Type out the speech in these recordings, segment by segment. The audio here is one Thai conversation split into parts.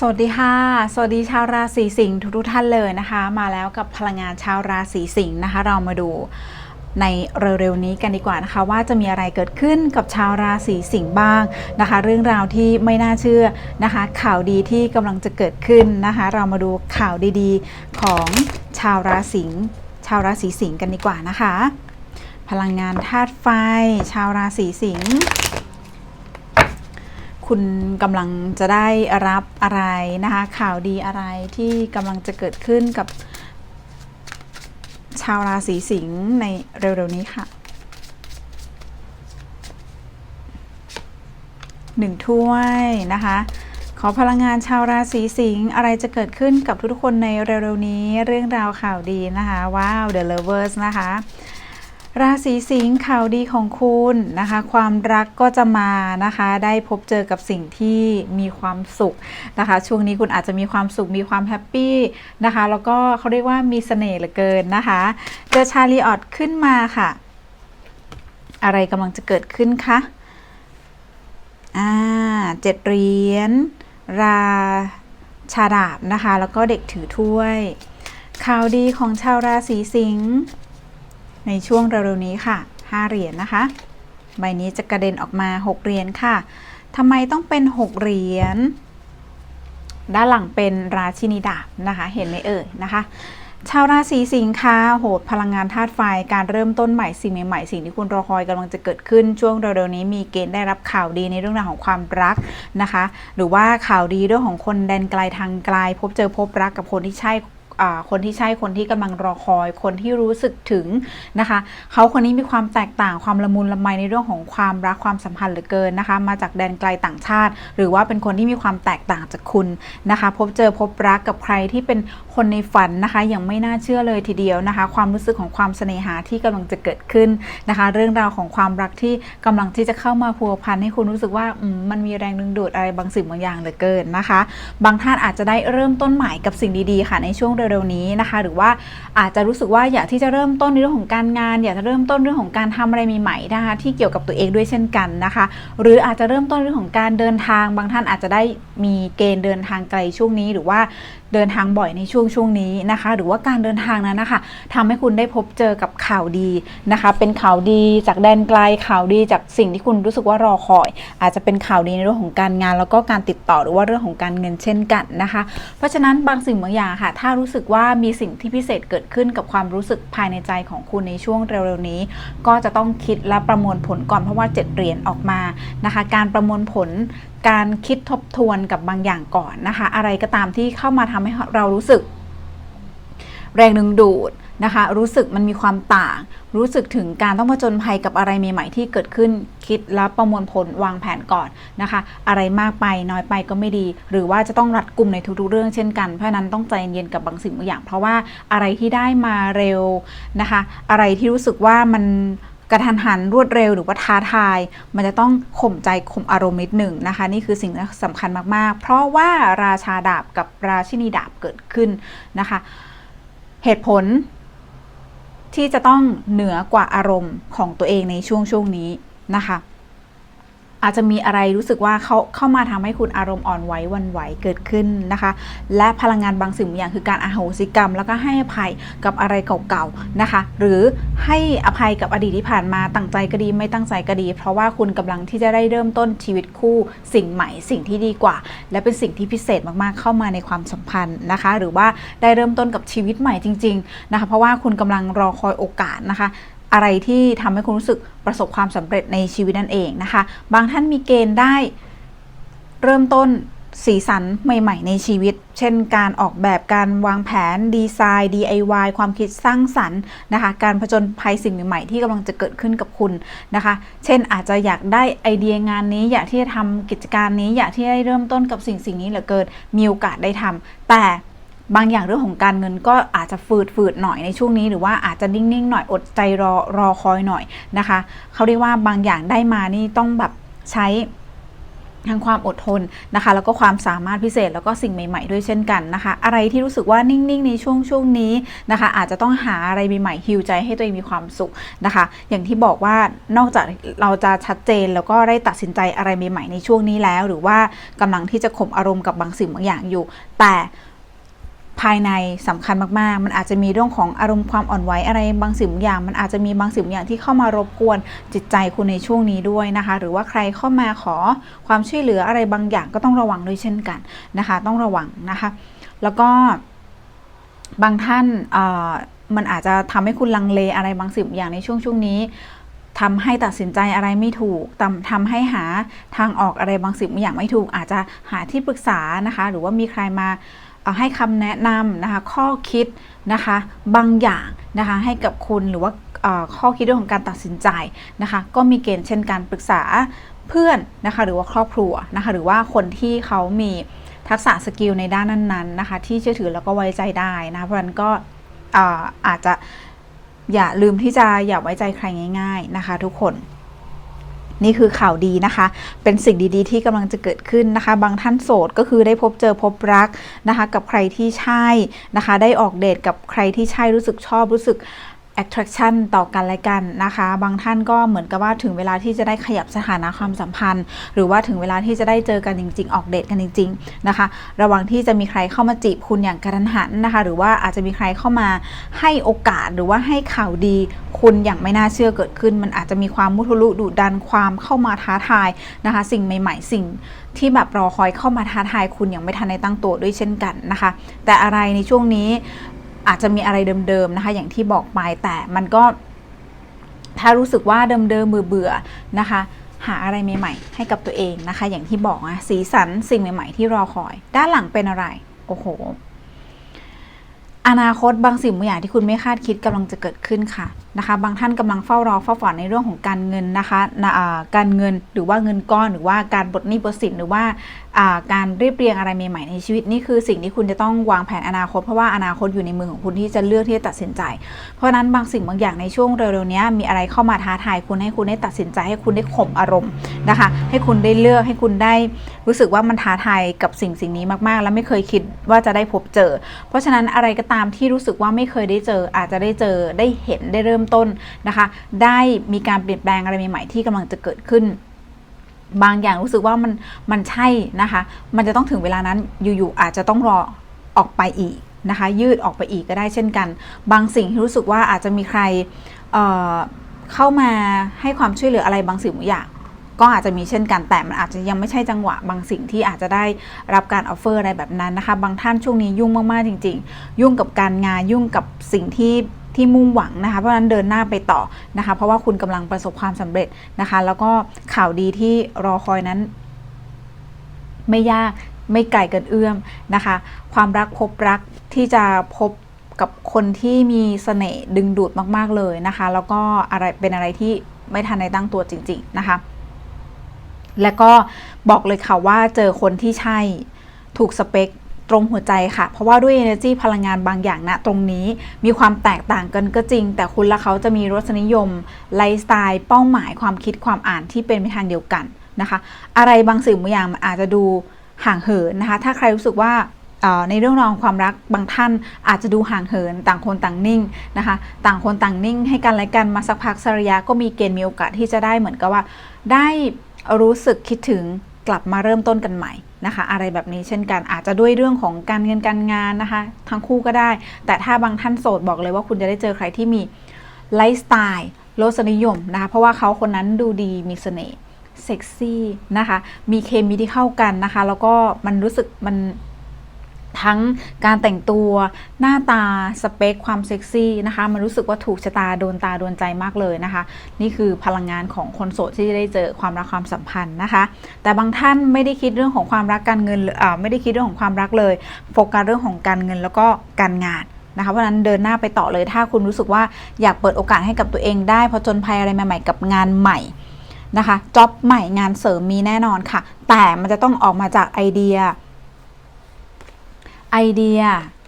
สวัสดีค่ะ สวัสดีชาวราศีสิงห์ทุกท่านเลยนะคะ มาแล้วกับพลังงานชาวราศีสิงห์นะคะ เรามาดูในเร็วๆนี้กันดีกว่านะคะ ว่าจะมีอะไรเกิดขึ้นกับชาวราศีสิงห์บ้างนะคะ เรื่องราวที่ไม่น่าเชื่อนะคะ ข่าวดีที่กำลังจะเกิดขึ้นนะคะ เรามาดูข่าวดีๆของชาวราศีสิงห์ชาวราศีสิงห์กันดีกว่านะคะ พลังงานธาตุไฟ ชาวราศีสิงห์ คุณกำลังจะได้รับอะไรนะคะ ข่าวดีอะไรที่กำลังจะเกิดขึ้นกับชาวราศีสิงห์ในเร็วๆนี้ค่ะหนึ่งถ้วยนะคะ ขอพลังงานชาวราศีสิงห์อะไรจะเกิดขึ้นกับทุกๆคนในเร็วๆนี้ เรื่องราวข่าวดีนะคะ ว้าว The Lovers นะคะ ราศีสิงห์ข่าวดีของคุณนะคะ ความรักก็จะมานะคะ ได้พบเจอกับสิ่งที่มีความสุขนะคะ ช่วงนี้คุณอาจจะมีความสุขมีความแฮปปี้นะคะ แล้วก็เขาเรียกว่ามีเสน่ห์เหลือเกินนะคะเจอชาลีออดขึ้นมาค่ะ อะไรกำลังจะเกิดขึ้นคะอ่าเจ็ดเหรียญราชาดาบนะคะ แล้วก็เด็กถือถ้วย ข่าวดีของชาวราศีสิงห์ ในช่วงเร็วๆนี้ค่ะ 5 เหรียญนะคะ ใบนี้จะกระเด็นออกมา 6 เหรียญค่ะทำไมต้องเป็น 6 เหรียญ ด้านหลังเป็นราชินีดาบนะคะ เห็นไหมเอ่ยนะคะ ชาวราศีสิงค์ค่ะโหดพลังงานธาตุไฟ การเริ่มต้นใหม่สิ่งใหม่ๆสิ่งที่คุณรอคอยกำลังจะเกิดขึ้นช่วงเร็วๆนี้มีเกณฑ์ได้รับข่าวดีในเรื่องราวของความรักนะคะ หรือว่าข่าวดีเรื่องของคนแดนไกลทางไกล พบเจอพบรักกับคนที่ใช่ คนที่ใช่คนที่กำลังรอคอย คนที่รู้สึกถึงนะคะเขาคนนี้มีความแตกต่างความละมุนละไมในเรื่องของความรักความสัมพันธ์เหลือเกินนะคะ มาจากแดนไกลต่างชาติ หรือว่าเป็นคนที่มีความแตกต่างจากคุณนะคะ พบเจอพบรักกับใครที่เป็นคนในฝันนะคะย่างไม่น่าเชื่อเลยทีเดียวนะคะ ความรู้สึกของความเสน่หาที่กำลังจะเกิดขึ้นนะคะ เรื่องราวของความรักที่กำลังที่จะเข้ามาพัวพันให้คุณรู้สึกว่ามมันมีแรงดึงดูดอะไรบางสิ่งบางอย่างเหลือเกินนะคะ บางท่านอาจจะได้เริ่มต้นใหม่กับสิ่งดีๆค่ะในช่วงเร็วๆนี้นะคะ หรือว่าอาจจะรู้สึกว่าอยากที่จะเริ่มต้นในเรื่องของการงาน อยากจะเริ่มต้นเรื่องของการทำอะไรใหม่ๆนะคะที่เกี่ยวกับตัวเองด้วยเช่นกันนะคะ หรืออาจจะเริ่มต้นเรื่องของการเดินทาง บางท่านอาจจะได้มีเกณฑ์เดินทางไกลช่วงนี้ หรือว่าเดินทางบ่อยในช่วงช่วงนี้นะคะ หรือว่าการเดินทางนั้นนะคะทำให้คุณได้พบเจอกับข่าวดีนะคะ เป็นข่าวดีจากแดนไกลข่าวดีจากสิ่งที่คุณรู้สึกว่ารอคอย อาจจะเป็นข่าวดีในเรื่องของการงาน แล้วก็การติดต่อหรือว่าเรื่องของการเงินเช่นกันนะคะ เพราะฉะนั้นบางสิ่งบางอย่างค่ะ ถ้ารู้สึกว่ามีสิ่งที่พิเศษเกิดขึ้นกับความรู้สึกภายในใจของคุณในช่วงเร็วๆนี้ ก็จะต้องคิดและประมวลผลก่อนเพราะว่าเจ็ดเหรียญออกมานะคะ การประมวลผลการคิดทบทวนกับบางอย่างก่อนนะคะ อะไรก็ตามที่เข้ามาทำให้เรารู้สึก แรงดึงดูดนะคะ รู้สึกมันมีความต่าง รู้สึกถึงการต้องผจญภัยกับอะไรใหม่ๆที่เกิดขึ้นคิดแล้วประมวลผลวางแผนก่อนนะคะ อะไรมากไปน้อยไปก็ไม่ดี หรือว่าจะต้องรัดกลุ่มในทุกๆเรื่องเช่นกันเพราะฉะนั้นต้องใจเย็นกับบางสิ่งบางอย่าง เพราะว่าอะไรที่ได้มาเร็วนะคะ อะไรที่รู้สึกว่ามัน กระทันหันรวดเร็วหรือว่าท้าทาย มันจะต้องข่มใจข่มอารมณ์นิดหนึ่งนะคะ นี่คือสิ่งที่สำคัญมากๆ เพราะว่าราชาดาบกับราชินีดาบเกิดขึ้นนะคะ เหตุผลที่จะต้องเหนือกว่าอารมณ์ของตัวเองในช่วงช่วงนี้นะคะ อาจจะมีอะไรรู้สึกว่าเขาเข้ามาทำให้คุณอารมณ์อ่อนไหววันไหวเกิดขึ้นนะคะ และพลังงานบางสิ่งบางอย่างคือการอโหสิกรรม แล้วก็ให้อภัยกับอะไรเก่าๆนะคะ หรือให้อภัยกับอดีตที่ผ่านมาตั้งใจก็ดีไม่ตั้งใจก็ดี เพราะว่าคุณกำลังที่จะได้เริ่มต้นชีวิตคู่สิ่งใหม่ สิ่งที่ดีกว่า และเป็นสิ่งที่พิเศษมากๆ เข้ามาในความสัมพันธ์นะคะ หรือว่าได้เริ่มต้นกับชีวิตใหม่จริง ๆนะคะ เพราะว่าคุณกำลังรอคอยโอกาสนะคะ อะไรที่ทำให้คุณรู้สึกประสบความสำเร็จในชีวิตนั่นเองนะคะ บางท่านมีเกณฑ์ได้เริ่มต้นสีสันใหม่ ๆ ในชีวิต เช่น การออกแบบการวางแผนดีไซน์ DIY ความคิดสร้างสรรค์นะคะ การผจญภัยสิ่งใหม่ ๆ ที่กำลังจะเกิดขึ้นกับคุณนะคะ เช่นอาจจะอยากได้ไอเดียงานนี้ อยากที่จะทำกิจการนี้ อยากที่ได้เริ่มต้นกับสิ่งสิ่งนี้เหลือเกิน มีโอกาสได้ทำแต่ บางอย่างเรื่องของการเงินก็อาจจะฝืดฝืดๆหน่อยในช่วงนี้หรือว่าอาจจะนิ่งๆหน่อยอดใจรอรอคอยหน่อยนะคะเขาเรียกว่าบางอย่างได้มานี่ต้องแบบใช้ทั้งความอดทนนะคะ แล้วก็ความสามารถพิเศษแล้วก็สิ่งใหม่ ๆ ด้วยเช่นกันนะคะ อะไรที่รู้สึกว่านิ่งๆในช่วงช่วงนี้นะคะ อาจจะต้องหาอะไรใหม่ๆฮิวใจให้ตัวเองมีความสุขนะคะ อย่างที่บอกว่านอกจากเราจะชัดเจนแล้วก็ได้ตัดสินใจอะไรใหม่ๆในช่วงนี้แล้ว หรือว่ากำลังที่จะข่มอารมณ์กับบางสิ่งบางอย่างอยู่ แต่ ภายในสำคัญมากๆ มันอาจจะมีเรื่องของอารมณ์ความอ่อนไหวอะไรบางสิ่งบอย่าง มันอาจจะมีบางสิ่งบอย่างที่เข้ามารบกวนจิตใจคุณในช่วงนี้ด้วยนะคะ หรือว่าใครเข้ามาขอความช่วยเหลืออะไรบางอย่างก็ต้องระวังด้วยเช่นกันนะคะ ต้องระวังนะคะ แล้วก็บางท่านเอ่อมันอาจจะทำให้คุณลังเลอะไรบางสิ่งบอย่างในช่วงช่วงนี้ทำให้ตัดสินใจอะไรไม่ถูกทำทำให้หาทางออกอะไรบางสิ่งบางอย่างไม่ถูก อาจจะหาที่ปรึกษานะคะ หรือว่ามีใครมา ให้คำแนะนำนะคะข้อคิดนะคะบางอย่างนะคะให้กับคุณหรือว่าข้อคิดเรื่องของการตัดสินใจนะคะก็มีเกณฑ์เช่นการปรึกษาเพื่อนนะคะหรือว่าครอบครัวนะคะหรือว่าคนที่เขามีทักษะสกิลในด้านนั้นๆนะคะที่เชื่อถือแล้วก็ไว้ใจได้นะคะเพราะฉะนั้นก็อ่ออาจจะอย่าลืมที่จะอย่าไว้ใจใครง่าย ๆนะคะ ทุกคน นี่คือข่าวดีนะคะ เป็นสิ่งดีๆ ที่กำลังจะเกิดขึ้นนะคะ บางท่านโสดก็คือได้พบเจอพบรักนะคะ กับใครที่ใช่นะคะ ได้ออกเดทกับใครที่ใช่รู้สึกชอบรู้สึก attraction ต่อกันและกันนะคะ บางท่านก็เหมือนกับว่าถึงเวลาที่จะได้ขยับสถานะความสัมพันธ์ หรือว่าถึงเวลาที่จะได้เจอกันจริง ๆ ออกเดทกันจริง ๆ นะคะ ระหว่างที่จะมีใครเข้ามาจีบคุณอย่างกระทันหันนะคะ หรือว่าอาจจะมีใครเข้ามาให้โอกาสหรือว่าให้ข่าวดีคุณอย่างไม่น่าเชื่อเกิดขึ้น มันอาจจะมีความมุทุลุดุดันความเข้ามาท้าทายนะคะ สิ่งใหม่ ๆ สิ่งที่แบบรอคอยเข้ามาท้าทายคุณอย่างไม่ทันในตั้งตัวด้วยเช่นกันนะคะ แต่อะไรในช่วงนี้ อาจจะมีอะไรเดิมๆนะคะ อย่างที่บอกไปแต่มันก็ ถ้ารู้สึกว่าเดิมๆเบื่อๆนะคะ หาอะไรใหม่ๆให้กับตัวเองนะคะ อย่างที่บอกนะสีสันสิ่งใหม่ๆ ที่รอคอย ด้านหลังเป็นอะไร โอ้โห อนาคตบางสิ่งบางอย่างที่คุณไม่คาดคิดกำลังจะเกิดขึ้นค่ะ นะคะ บางท่านกำลังเฝ้ารอเฝ้าฝันในเรื่องของการเงินนะคะะการเงินหรือว่าเงินก้อนหรือว่าการปลดหนี้ปลดสินหรือว่าการเรียบเรียงอะไรใหม่ๆในชีวิตนี่คือสิ่งที่คุณจะต้องวางแผนอนาคตเพราะว่าอนาคตอยู่ในมือของคุณที่จะเลือกที่จะตัดสินใจ เพราะฉะนั้นบางสิ่งบางอย่างในช่วงเร็วๆนี้มีอะไรเข้ามาท้าทายคุณให้คุณได้ตัดสินใจให้คุณได้ข่มอารมณ์นะคะ ให้คุณได้เลือกให้คุณได้รู้สึกว่ามันท้าทายกับสิ่งสิ่งนี้มากๆ แล้วไม่เคยคิดว่าจะได้พบเจอ เพราะฉะนั้นอะไรก็ตามที่รู้สึกว่าไม่เคยได้เจออาจจะได้เจอได้เห็นได้เริ่มต้นนะคะ ได้มีการเปลี่ยนแปลงอะไรใหม่ๆที่กำลังจะเกิดขึ้น บางอย่างรู้สึกว่ามันมันใช่นะคะ มันจะต้องถึงเวลานั้นอยู่ๆอาจจะต้องรอออกไปอีกนะคะ ยืดออกไปอีกก็ได้เช่นกัน บางสิ่งที่รู้สึกว่าอาจจะมีใครเเข้ามาให้ความช่วยเหลืออะไรบางสิ่งบางอย่างก็อาจจะมีเช่นกันแต่มันอาจจะยังไม่ใช่จังหวะ บางสิ่งที่อาจจะได้รับการออฟเฟอร์อะไรแบบนั้นนะคะ บางท่านช่วงนี้ยุ่งมากๆจริง ๆ ยุ่งกับการงานยุ่งกับสิ่งที่ ที่มุ่งหวังนะคะ เพราะฉะนั้นเดินหน้าไปต่อนะคะ เพราะว่าคุณกำลังประสบความสำเร็จนะคะ แล้วก็ข่าวดีที่รอคอยนั้น ไม่ยากไม่ไกลเกินเอื้อมนะคะ ความรักพบรักที่จะพบกับคนที่มีเสน่ห์ดึงดูดมาก ๆ เลยนะคะ แล้วก็อะไรเป็นอะไรที่ไม่ทันในตั้งตัวจริง ๆ นะคะ แล้วก็บอกเลยค่ะว่าเจอคนที่ใช่ถูกสเปค ตรงหัวใจค่ะ เพราะว่าด้วย energy พลังงานบางอย่างนะตรงนี้มีความแตกต่างกันก็จริง แต่คุณและเขาจะมีรสนิยม ไลฟ์สไตล์ เป้าหมายความคิดความอ่านที่เป็นไปทางเดียวกันนะคะ อะไรบางสิ่งบางอย่างมันอาจจะดูห่างเหินนะคะ ถ้าใครรู้สึกว่าในเรื่องราวของความรักบางท่านอาจจะดูห่างเหินต่างคนต่างนิ่งนะคะ ต่างคนต่างนิ่ง ให้กันและกันมาสักพักสกระยะก็มีเกณฑ์มีโอกาสที่จะได้เหมือนกับว่า ได้รู้สึกคิดถึงกลับมาเริ่มต้นกันใหม่ นะคะ อะไรแบบนี้เช่นกันอาจจะด้วยเรื่องของการเงินการงานนะคะ ทั้งคู่ก็ได้ แต่ถ้าบางท่านโสดบอกเลยว่าคุณจะได้เจอใครที่มีไลฟ์สไตล์รสนิยมนะคะ เพราะว่าเขาคนนั้นดูดีมีเสน่ห์เซ็กซี่นะคะ มีเคมีที่เข้ากันนะคะ แล้วก็มันรู้สึกมัน ทั้งการแต่งตัวหน้าตาสเปคความเซ็กซี่นะคะ มันรู้สึกว่าถูกชะตาโดนตาโดนใจมากเลยนะคะ นี่คือพลังงานของคนโสดที่ได้เจอความรักความสัมพันธ์นะคะ แต่บางท่านไม่ได้คิดเรื่องของความรักการเงินหรืออไม่ได้คิดเรื่องของความรักเลยโฟกัสเรื่องของการเงินแล้วก็การงานนะคะเพราะนั้นเดินหน้าไปต่อเลยถ้าคุณรู้สึกว่าอยากเปิดโอกาสให้กับตัวเองได้ผจญภัยอะไรใหม่ๆกับงานใหม่นะคะจ็อบใหม่งานเสริมมีแน่นอนค่ะ แต่มันจะต้องออกมาจากไอเดีย ไอเดีย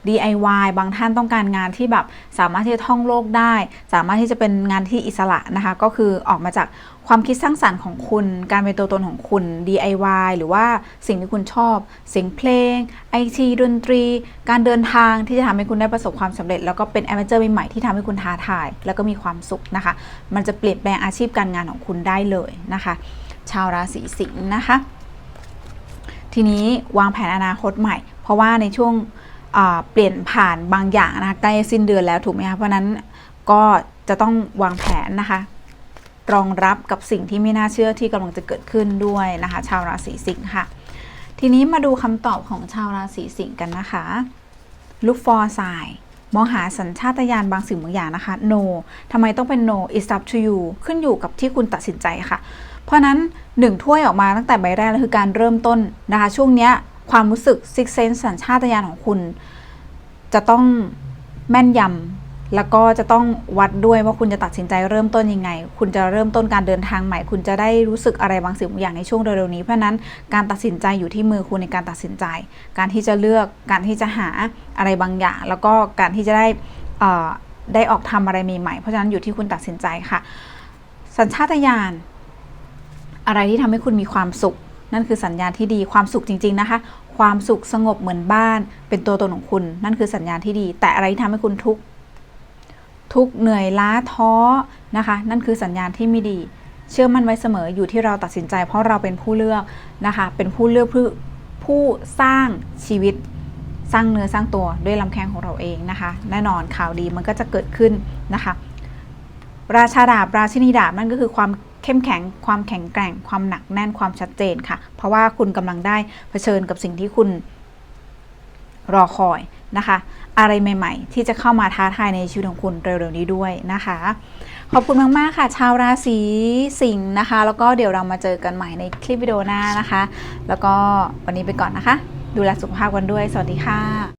DIY บางท่านต้องการงานที่แบบสามารถที่จะท่องโลกได้ สามารถที่จะเป็นงานที่อิสระนะคะ ก็คือออกมาจากความคิดสร้างสรรค์ของคุณ การเป็นตัวตนของคุณ DIY หรือว่าสิ่งที่คุณชอบ เสียงเพลง IT ดนตรี การเดินทางที่จะทำให้คุณได้ประสบความสำเร็จ แล้วก็เป็นแอดเวนเจอร์ใหม่ๆที่ทำให้คุณท้าทาย แล้วก็มีความสุขนะคะ มันจะเปลี่ยนแปลงอาชีพการงานของคุณได้เลยนะคะ ชาวราศีสิงห์นะคะ ทีนี้วางแผนอนาคตใหม่ ราะว่าในช่วงเปลี่ยนผ่านบางอย่างนะคะใกล้สิ้นเดือนแล้วถูกไหมคะเพราะนั้นก็จะต้องวางแผนนะคะรองรับกับสิ่งที่ไม่น่าเชื่อที่กำลังจะเกิดขึ้นด้วยนะคะ ชาวราศีสิงห์ค่ะ ทีนี้มาดูคำตอบของชาวราศีสิงห์กันนะคะ look for sign มองหาสัญชาตญาณบางสิ่งบางอย่างนะคะ no ทำไมต้องเป็น no it's up to you ขึ้นอยู่กับที่คุณตัดสินใจค่ะ เพราะฉะนั้นหนึ่งถ้วยออกมาตั้งแต่ใบแรกแล้วคือการเริ่มต้นนะคะช่วงเนี้ย ความรู้สึก six sense สัญชาตญาณของคุณ จะต้องแม่นยำแล้วก็จะต้องวัดด้วยว่าคุณจะตัดสินใจเริ่มต้นยังไง คุณจะเริ่มต้นการเดินทางใหม่ คุณจะได้รู้สึกอะไรบางสิ่งบางอย่างในช่วงเร็วๆนี้ เพราะนั้นการตัดสินใจอยู่ที่มือคุณในการตัดสินใจ การที่จะเลือก การที่จะหาอะไรบางอย่าง แล้วก็การที่จะได้ออได้ออกทำอะไรใหม่ๆ เพราะฉะนั้นอยู่ที่คุณตัดสินใจค่ะ สัญชาตญาณอะไรที่ทำให้คุณมีความสุข นั่นคือสัญญาณที่ดีความสุขจริง ๆ นะคะ ความสุขสงบเหมือนบ้าน เป็นตัวตนของคุณ นั่นคือสัญญาณที่ดี แต่อะไรที่ทำให้คุณทุกข์ทุกเหนื่อยล้าท้อนะคะ นั่นคือสัญญาณที่ไม่ดี เชื่อมั่นไว้เสมออยู่ที่เราตัดสินใจ เพราะเราเป็นผู้เลือกนะคะ เป็นผู้เลือกผู้ผู้สร้างชีวิตสร้างเนื้อสร้างตัวด้วยลำแข้งของเราเองนะคะ แน่นอนข่าวดีมันก็จะเกิดขึ้นนะคะ ราชาดาบราชินีดาบนั่นก็คือความ เข้มแข็ง ความแข็งแกร่ง ความหนักแน่น ความชัดเจนค่ะ เพราะว่าคุณกำลังได้เผชิญกับสิ่งที่คุณรอคอยนะคะ อะไรใหม่ ๆ ที่จะเข้ามาท้าทายในชีวิตของคุณเร็วๆนี้ด้วยนะคะ ขอบคุณมากๆค่ะ ชาวราศีสิงห์นะคะ แล้วก็เดี๋ยวเรามาเจอกันใหม่ในคลิปวิดีโอหน้านะคะ แล้วก็วันนี้ไปก่อนนะคะ ดูแลสุขภาพกันด้วย สวัสดีค่ะ